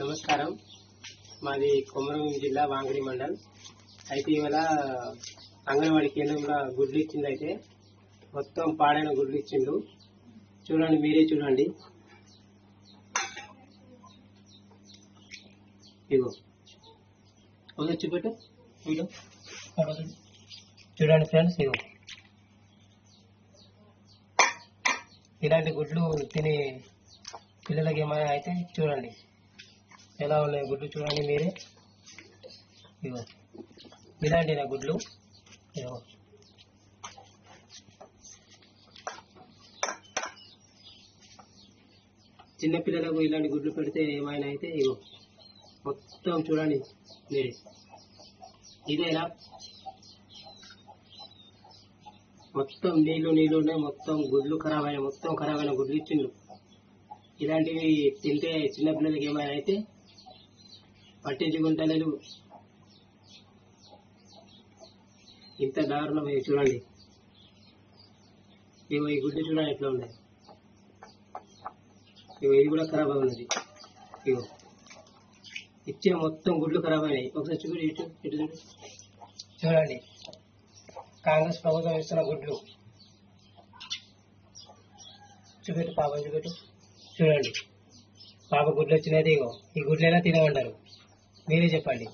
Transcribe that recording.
నమస్కారం. మాది కొమరం జిల్లా వాంగడి మండల్. అయితే ఇవాళ అంగన్వాడి కేంద్రంలో గుడ్లు ఇచ్చింది అయితే మొత్తం పాడైన గుడ్లు ఇచ్చిండు. చూడండి మీరే చూడండి. ఇగో. ఒకసారి చూపెట్టు. చూడండి ఫ్రెండ్స్ ఇగో. ఇలాంటి గుడ్లు తినే పిల్లలకి ఏమైనా అయితే చూడండి. ఎలా ఉన్నాయి గుడ్లు చూడండి మీరే. ఇగో ఇలాంటి నా గుడ్లు. ఇగో చిన్నపిల్లలకు ఇలాంటి గుడ్లు పెడితే ఏమైనా అయితే ఇగో మొత్తం చూడండి మీరే. ఇదేనా మొత్తం నీళ్ళు నీళ్ళు ఉన్నాయి మొత్తం గుడ్లు ఖరాబ్ అయిన మొత్తం ఖరాబ్ అయిన గుడ్లు ఇచ్చిండు ఇలాంటివి తింటే చిన్నపిల్లలకి ఏమైనా అయితే పట్టించుకుంటలేదు ఇంత దారుణం చూడండి. ఇగో ఈ గుడ్డు చూడండి ఎట్లా ఉన్నాయి. ఇగో ఇది కూడా ఖరాబ్ అయి ఉన్నది ఇగో. ఇచ్చే మొత్తం గుడ్లు ఖరాబ్ అయినాయి. ఒకసారి చూడు ఇటు ఇటు చూడు. చూడండి. కాంగ్రెస్ ప్రభుత్వం ఇస్తున్న గుడ్లు. చూపెట్టు పాప చూపెట్టు. చూడండి. పాప గుడ్లు వచ్చినది ఇగో. ఈ గుడ్లైనా తినమంటారు. మీరే చెప్పండి